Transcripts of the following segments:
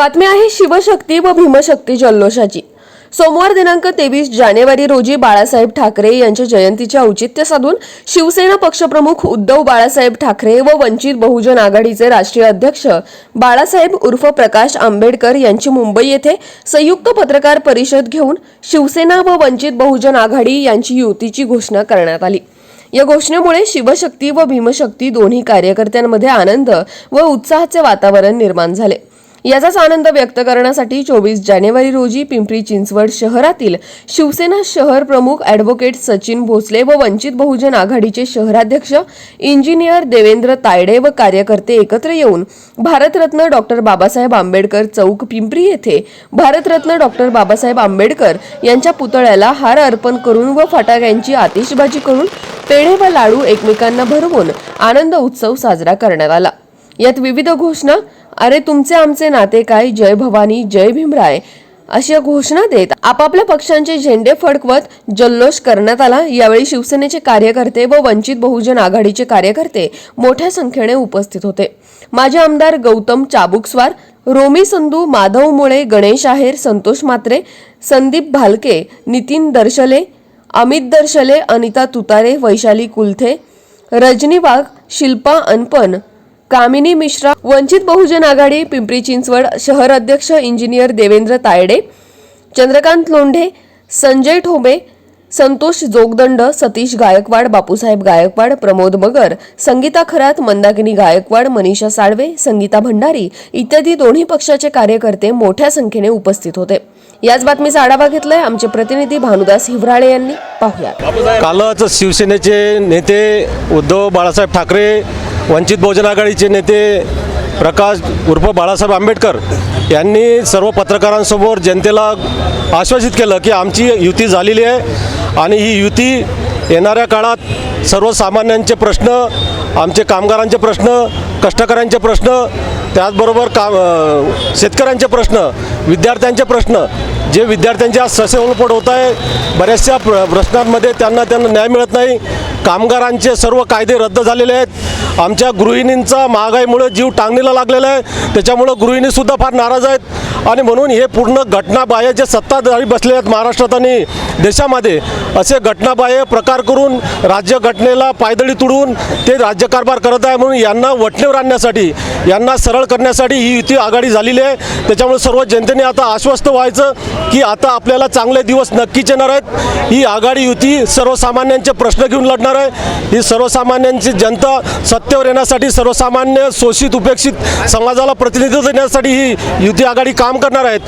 बातमी आहे शिवशक्ती व भीमशक्ती जल्लोषाची. सोमवार दिनांक तेवीस जानेवारी रोजी बाळासाहेब ठाकरे यांच्या जयंतीचे औचित्य साधून शिवसेना पक्षप्रमुख उद्धव बाळासाहेब ठाकरे व वंचित बहुजन आघाडीचे राष्ट्रीय अध्यक्ष बाळासाहेब उर्फ प्रकाश आंबेडकर यांची मुंबई येथे संयुक्त पत्रकार परिषद घेऊन शिवसेना व वंचित बहुजन आघाडी यांची युतीची घोषणा करण्यात आली. या घोषणेमुळे शिवशक्ती व भीमशक्ती दोन्ही कार्यकर्त्यांमध्ये आनंद व उत्साहाचे वातावरण निर्माण झाले. याचाच आनंद व्यक्त करण्यासाठी चोवीस जानेवारी रोजी पिंपरी चिंचवड शहरातील शिवसेना शहर प्रमुख ॲडव्होकेट सचिन भोसले व वंचित बहुजन आघाडीचे शहराध्यक्ष इंजिनियर देवेंद्र तायडे व कार्यकर्ते एकत्र येऊन भारतरत्न डॉक्टर बाबासाहेब आंबेडकर चौक पिंपरी येथे भारतरत्न डॉक्टर बाबासाहेब आंबेडकर यांच्या पुतळ्याला हार अर्पण करून व फटाक्यांची आतिषबाजी करून पेढे व लाडू एकमेकांना भरवून आनंद उत्सव साजरा करण्यात आला. यात विविध घोषणा अरे तुमचे आमचे नाते काय? जय भवानी जय भीमराय. अशा घोषणा देत आपापल्या पक्षांचे झेंडे फडकवत जल्लोष करण्यात आला. यावेळी शिवसेनेचे कार्यकर्ते व वंचित बहुजन आघाडीचे कार्यकर्ते मोठ्या संख्येने उपस्थित होते. माजी आमदार गौतम चाबुकस्वार रोमी संधू माधव मुळे गणेश आहेर संतोष मात्रे संदीप भालके नितीन दर्शले अमित दर्शले अनिता तुतारे वैशाली कुलथे रजनी वाघ शिल्पा अनपन कामिनी मिश्रा वंचित बहुजन आघाडी पिंपरी चिंचवड शहर अध्यक्ष इंजिनियर देवेंद्र तायडे चंद्रकांत लोंढे संजय ठोबे संतोष जोगदंड सतीश गायकवाड बापूसाहेब गायकवाड प्रमोद मगर संगीता खरात मंदाकिनी गायकवाड मनीषा साळवे संगीता भंडारी इत्यादी दोन्ही पक्षाचे कार्यकर्ते मोठ्या संख्येने उपस्थित होते. याच बातमीचा आढावा घेतलाय आमचे प्रतिनिधी भानुदास हिवराळे यांनी. पाहुया कालच शिवसेनेचे नेते उद्धव बाळासाहेब ठाकरे वंचित बहुजन आघाडीचे नेते प्रकाश उर्फ बाळासाहेब आंबेडकर यांनी सर्व पत्रकारांसमोर जनतेला आश्वासित केलं की आमची युती झालेली आहे आणि ही युती येणाऱ्या काळात सर्वसामान्यांचे प्रश्न आमचे कामगारांचे प्रश्न कष्टकऱ्यांचे प्रश्न त्याचबरोबर काम शेतकऱ्यांचे प्रश्न विद्यार्थ्यांचे प्रश्न जे विद्यार्थ्यांच्या ससेवलपट होत आहे बऱ्याचशा प्र प्रश्नांमध्ये त्यांना त्यांना न्याय मिळत नाही. कामगारांचे सर्व कायदे रद्द झालेले आहेत. आमच्या गृहिणींचा महागाईमुळे जीव टांगणीला लागलेला आहे. त्याच्यामुळं गृहिणीसुद्धा फार नाराज आहेत. आणि म्हणून हे पूर्ण घटनाबाह्य जे सत्ताधारी बसले आहेत महाराष्ट्रात आणि देशामध्ये असे घटनाबाह्य प्रकार करून राज्यघटनेला पायदळी तुडवून ते राज्यकारभार करत आहे. म्हणून यांना वटणेवर आणण्यासाठी यांना सरळ करण्यासाठी ही युती आघाडी झालेली आहे. त्याच्यामुळे सर्व जनतेने आता आश्वस्त व्हायचं की आता आपल्याला चांगले दिवस नक्कीच येणार आहेत. ही आघाडी युती सर्वसामान्यांचे प्रश्न घेऊन लढणार आहे. ही सर्वसामान्यांची जनता सत्तेवर येण्यासाठी सर्वसामान्य शोषित उपेक्षित समाजाला प्रतिनिधित्व देण्यासाठी ही युती आघाडी काम करणार आहेत.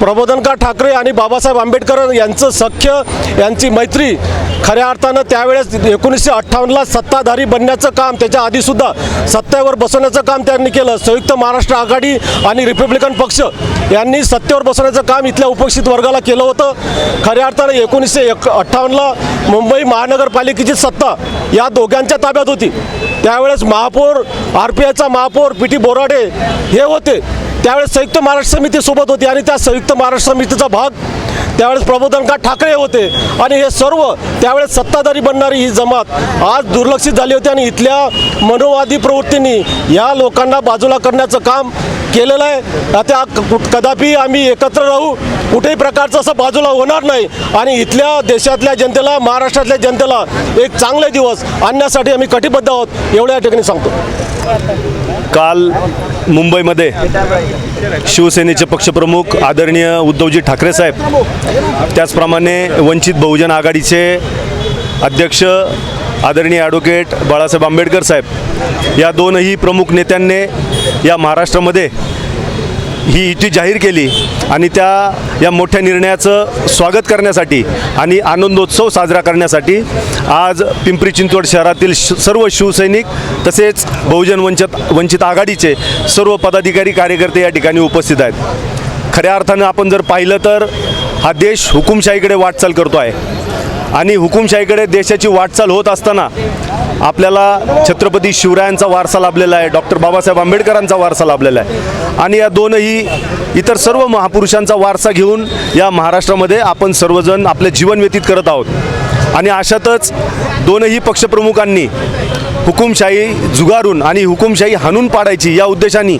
प्रबोधनकार ठाकरे आणि बाबासाहेब आंबेडकर यांचं सख्य यांची मैत्री खऱ्या अर्थानं त्यावेळेस एकोणीसशे अठ्ठावन्नला सत्ताधारी बनण्याचं काम त्याच्या आधीसुद्धा सत्तेवर बसवण्याचं काम त्यांनी केलं. संयुक्त महाराष्ट्र आघाडी आणि रिपब्लिकन पक्ष यांनी सत्तेवर बसवण्याचं काम इथल्या उपस्थित वर्गाला केलं होतं. खऱ्या अर्थानं एकोणीसशे एक अठ्ठावन्नला मुंबई महानगरपालिकेची सत्ता या दोघांच्या ताब्यात होती. त्यावेळेस महापौर आर पी आयचा महापौर पी टी बोराडे हे होते. त्यावेळेस संयुक्त महाराष्ट्र समिती सोबत होती आणि त्या संयुक्त महाराष्ट्र समितीचा भाग त्यावेळेस प्रबोधनकार ठाकरे होते. आणि हे सर्व त्यावेळेस सत्ताधारी बनणारी ही जमात आज दुर्लक्षित झाली होती आणि इथल्या मनोवादी प्रवृत्तींनी या लोकांना बाजूला करण्याचं काम केलेलं आहे. आता कदापि आम्ही एकत्र राहू कुठेही प्रकारचं असं बाजूला होणार नाही. आणि इथल्या देशातल्या जनतेला महाराष्ट्रातल्या जनतेला एक चांगले दिवस आणण्यासाठी आम्ही कटिबद्ध आहोत एवढ्या या ठिकाणी सांगतो. काल मुंबईमध्ये शिवसेनेचे पक्षप्रमुख आदरणीय उद्धवजी ठाकरे साहेब त्याचप्रमाणे वंचित बहुजन आघाडीचे अध्यक्ष आदरणीय ॲडव्होकेट बाळासाहेब आंबेडकर साहेब या दोनही प्रमुख नेत्यांनी या महाराष्ट्रामध्ये ही युती जाहीर केली आणि त्या या मोठ्या निर्णयाचं स्वागत करण्यासाठी आणि आनंदोत्सव साजरा करण्यासाठी आज पिंपरी चिंचवड शहरातील श सर्व शिवसैनिक तसेच बहुजन वंचित वंचित आघाडीचे सर्व पदाधिकारी कार्यकर्ते या ठिकाणी उपस्थित आहेत. खऱ्या अर्थानं आपण जर पाहिलं तर हा देश हुकुमशाहीकडे वाटचाल करतो आहे. आणि हुकुमशाहीकडे देशाची वाटचाल होत असताना आपल्याला छत्रपती शिवरायांचा वारसा लाभलेला आहे डॉक्टर बाबासाहेब आंबेडकरांचा वारसा लाभलेला आहे. आणि या दोनही इतर सर्व महापुरुषांचा वारसा घेऊन या महाराष्ट्रामध्ये आपण सर्वजण आपले जीवन व्यतीत करत आहोत. आणि अशातच दोनही पक्षप्रमुखांनी हुकुमशाही जुगारून आणि हुकुमशाही हाणून पाडायची या उद्देशाने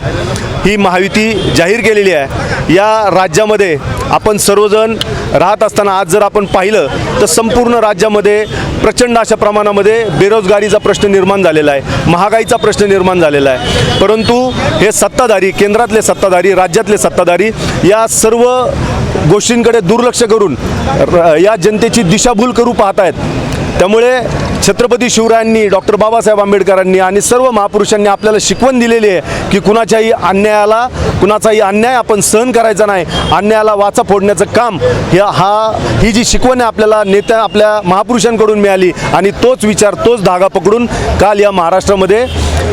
ही महायुती जाहीर केलेली आहे. या राज्यामध्ये आपण सर्वजण राहत असताना आज जर आपण पाहिलं तर संपूर्ण राज्यामध्ये प्रचंड अशा प्रमाणामध्ये बेरोजगारीचा प्रश्न निर्माण झालेला आहे. महागाईचा प्रश्न निर्माण झालेला आहे. परंतु हे सत्ताधारी केंद्रातले सत्ताधारी राज्यातले सत्ताधारी या सर्व गोष्टींकडे दुर्लक्ष करून या जनतेची दिशाभूल करू पाहत आहेत त्यामुळे छत्रपती शिवरायांनी डॉक्टर बाबासाहेब आंबेडकरांनी आणि सर्व महापुरुषांनी आपल्याला शिकवण दिलेली आहे की कुणाच्याही अन्यायाला कुणाचाही अन्याय आपण सहन करायचा नाही. अन्यायाला वाचा फोडण्याचं काम या हा ही जी शिकवण आहे आपल्याला नेत्या आपल्या महापुरुषांकडून मिळाली आणि तोच विचार तोच धागा पकडून काल या महाराष्ट्रामध्ये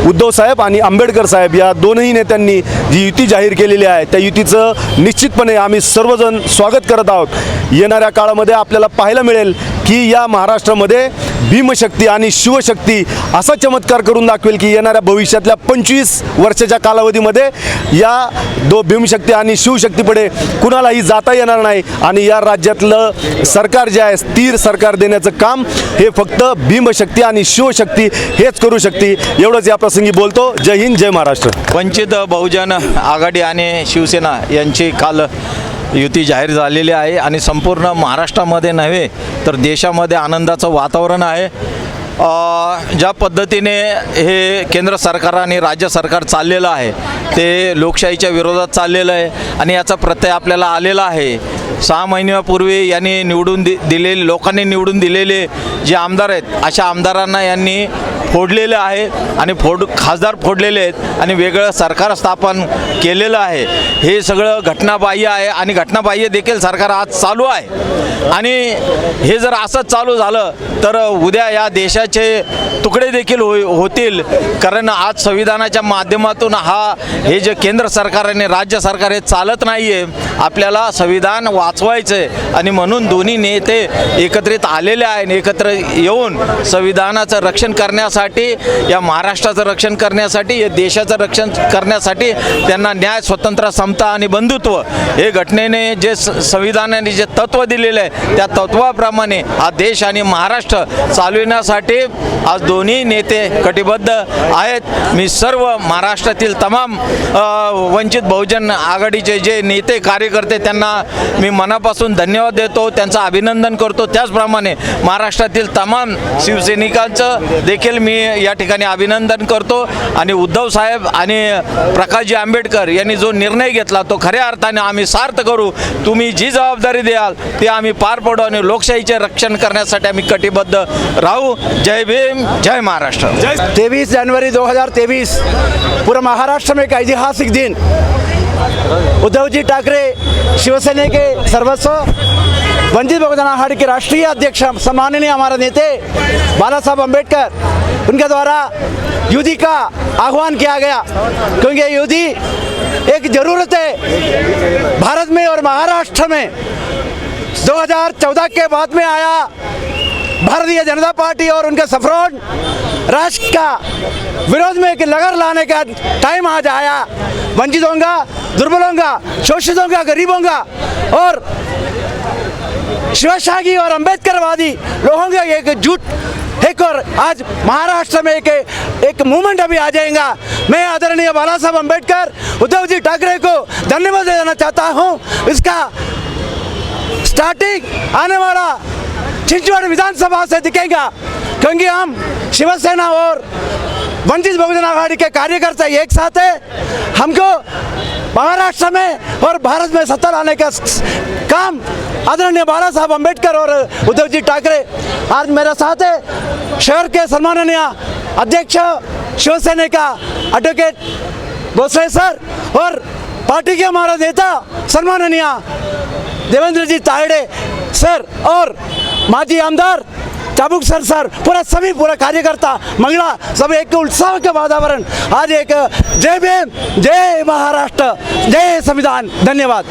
उद्धव साहेब आणि आंबेडकर साहेब या दोनही नेत्यांनी जी युती जाहीर केलेली आहे त्या युतीचं निश्चितपणे आम्ही सर्वजण स्वागत करत आहोत. येणाऱ्या काळामध्ये आपल्याला पाहायला मिळेल की या महाराष्ट्रामध्ये भीमशक्ती आणि शिवशक्ती असा चमत्कार करून दाखवेल की येणाऱ्या भविष्यातल्या पंचवीस वर्षाच्या कालावधीमध्ये या दो भीमशक्ती आणि शिवशक्तीपुढे कुणालाही जाता येणार नाही. आणि या राज्यातलं सरकार जे आहे स्थिर सरकार देण्याचं काम हे फक्त भीमशक्ती आणि शिवशक्ती हेच करू शकते. एवढंच या प्रसंगी बोलतो. जय हिंद जय महाराष्ट्र. वंचित बहुजन आघाडी आणि शिवसेना यांची काल युती जाहीर झालेली आहे आणि संपूर्ण महाराष्ट्रामध्ये नव्हे तर देशामध्ये आनंदाचं वातावरण आहे. ज्या पद्धतीने हे केंद्र सरकार आणि राज्य सरकार चाललेलं आहे ते लोकशाहीच्या विरोधात चाललेलं आहे आणि याचा प्रत्यय आपल्याला आलेला आहे. सहा महिन्यापूर्वी यांनी निवडून दि दिलेले लोकांनी निवडून दिलेले जे आमदार आहेत अशा आमदारांना यांनी फोडलेलं आहे आणि फोड खासदार फोडलेले आहेत आणि वेगळं सरकार स्थापन केलेलं आहे. हे सगळं घटनाबाह्य आहे आणि घटनाबाह्य देखील सरकार आज चालू आहे. आणि हे जर असंच चालू झालं तर उद्या या देशाचे तुकडे देखील हो होतील. कारण आज संविधानाच्या माध्यमातून हा हे जे केंद्र सरकार आणि राज्य सरकार हे चालत नाही आहे आपल्याला संविधान वाचवायचं. आहे आणि म्हणून दोन्ही नेते एकत्रित आलेले आहे आणि एकत्र येऊन संविधानाचं रक्षण करण्यासाठी या महाराष्ट्राचं रक्षण करण्यासाठी या देशाचं रक्षण करण्यासाठी त्यांना न्याय स्वतंत्र समता आणि बंधुत्व हे घटनेने जे स- संविधानाने जे तत्त्व दिलेलं आहे त्या तत्त्वाप्रमाणे हा देश आणि महाराष्ट्र चालविण्यासाठी आज दोन्ही नेते कटिबद्ध आहेत. मी सर्व महाराष्ट्रातील तमाम वंचित बहुजन आघाडीचे जे नेते कार्यकर्ते त्यांना मी मनापासून धन्यवाद देतो त्यांचं अभिनंदन करतो. त्याचप्रमाणे महाराष्ट्रातील तमाम शिवसैनिकांचं देखील मी या ठिकाणी अभिनंदन करतो. आणि उद्धव साहेब आणि प्रकाशजी आंबेडकर यांनी जो निर्णय घेतला तो खऱ्या अर्थाने आम्ही सार्थ करू. तुम्ही जी जबाबदारी द्याल ती आम्ही पार पडू आणि लोकशाहीचे रक्षण करण्यासाठी आम्ही कटिबद्ध राहू. जय भीम जय महाराष्ट्र. तेईस जनवरी 2023 पूरा महाराष्ट्र में एक ऐतिहासिक दिन. उद्धव जी ठाकरे शिवसेना के सर्वस्व, वंचित बहुजन आघाड़ी के राष्ट्रीय अध्यक्ष सम्माननीय हमारे नेते बाला साहब अंबेडकर उनके द्वारा युद्धि का आह्वान किया गया। क्योंकि युद्धि एक ज़रूरत है भारत में और महाराष्ट्र में। 2014 के बाद में आया भारतीय जनता पार्टी और उनके सफरोन राष्ट्र का विरोध में एक लगर लाने का टाइम आज आया। वंचितों का दुर्बलों का शोषितों का गरीबों का और शिवशाही और अंबेडकरवादी लोगों का एक जुट एक और आज महाराष्ट्र में एक एक मूवमेंट अभी आ जाएगा। मैं आदरणीय बाला साहब अंबेडकर उद्धव जी ठाकरे को धन्यवाद देना चाहता हूँ। इसका स्टार्टिंग आने वाला छिंचवड़ विधानसभा से दिखेगा, क्योंकि हम शिवसेना और वंचित बहुजन आघाड़ी के कार्यकर्ता एक साथ है। हमको महाराष्ट्र में और भारत में सत्ता लाने का काम आदरणीय बाला साहब अंबेडकर और उद्धव जी ठाकरे। आज मेरे साथ है, शहर के सम्माननीय अध्यक्ष, शिवसेना का एडवोकेट भोसले सर और पार्टी के हमारा नेता सम्माननीय देवेंद्र जी तायडे सर और माजी आमदार चाबुक सर सर पूरा सभी पूरा कार्यकर्ता महिला सब एक उत्साह के वातावरण। आज एक जय भीम जय महाराष्ट्र जय संविधान। धन्यवाद।